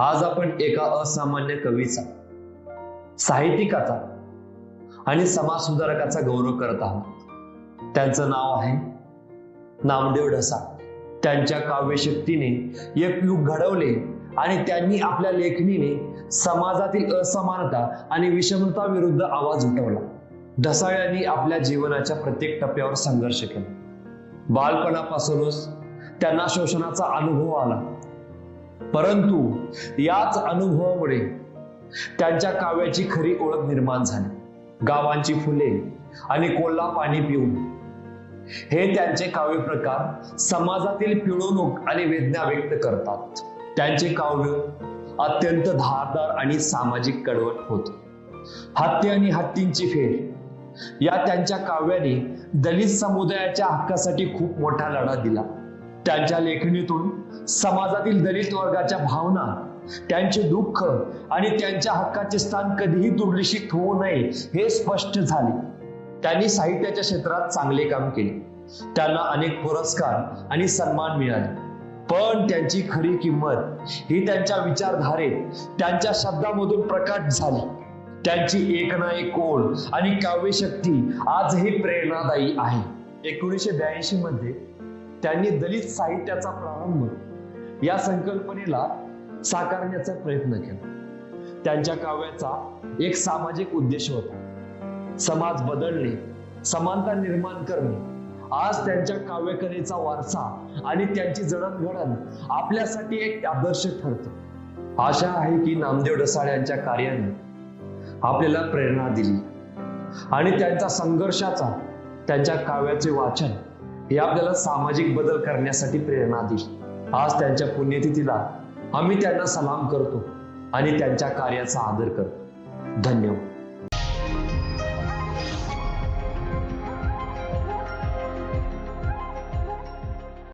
आज आपण एका असामान्य कवीचा साहित्यिकाचा आणि समाज सुधारकाचा गौरव करत आहोत. त्यांचं नाव आहे नामदेव ढसा. त्यांच्या काव्यशक्तीने एक युग घडवले आणि त्यांनी आपल्या लेखणीने समाजातील असमानता आणि विषमता विरुद्ध आवाज उठवला. ढसाळ यांनी आपल्या जीवनाच्या प्रत्येक टप्प्यावर संघर्ष केला. बालपणापासूनच त्यांना शोषणाचा अनुभव आला. परंतु याच अनुभवामुळे त्यांच्या काव्याची खरी ओळख निर्माण झाली. गावांची फुले आणि कोल्हा पाणी पिऊन. हे त्यांचे काव्य प्रकार समाजातील पिळवणूक आणि वेदना व्यक्त करतात. त्यांचे काव्य अत्यंत धारदार आणि सामाजिक कडवट होत. हत्ती आणि हत्तींची फेर. या त्यांच्या काव्याने दलित समुदायाच्या हक्कासाठी खूप मोठा लढा दिला. त्यांच्या लेखणीतून समाजातील दलित वर्गाच्या भावना त्यांचे दुःख आणि त्यांच्या हक्काचे स्थान कधीही दुर्लक्षित होऊ नये हे स्पष्ट झाले. त्यांनी साहित्याच्या क्षेत्रात चांगले काम केले. त्यांना अनेक पुरस्कार आणि सन्मान मिळाले. पण त्यांची खरी किंमत ही त्यांच्या विचारधारेत त्यांच्या शब्दामधून प्रकट झाली. त्यांची एक ना एक ओळ आणि काव्यशक्ती आजही प्रेरणादायी आहे. एकोणीसशे ब्याऐंशी मध्ये त्यांनी दलित साहित्याचा प्रारंभ या संकल्पनेला साकारण्याचा प्रयत्न केला. त्यांच्या काव्याचा एक सामाजिक उद्देश होता. समाज बदलणे समानता निर्माण करणे आज त्यांच्या काव्यकलेचा वारसा आणि त्यांची जडणघडण आपल्यासाठी एक आदर्श ठरतो. आशा आहे की नामदेव ढसाळ यांच्या कार्याने आपल्याला प्रेरणा दिली आणि त्यांचा संघर्षाचा त्यांच्या काव्याचे वाचन हे आपल्याला सामाजिक बदल करण्यासाठी प्रेरणा दिली आज त्यांच्या पुण्यतिथीला आम्ही त्यांना सलाम करतो आणि त्यांच्या कार्याचा आदर करतो. धन्यवाद.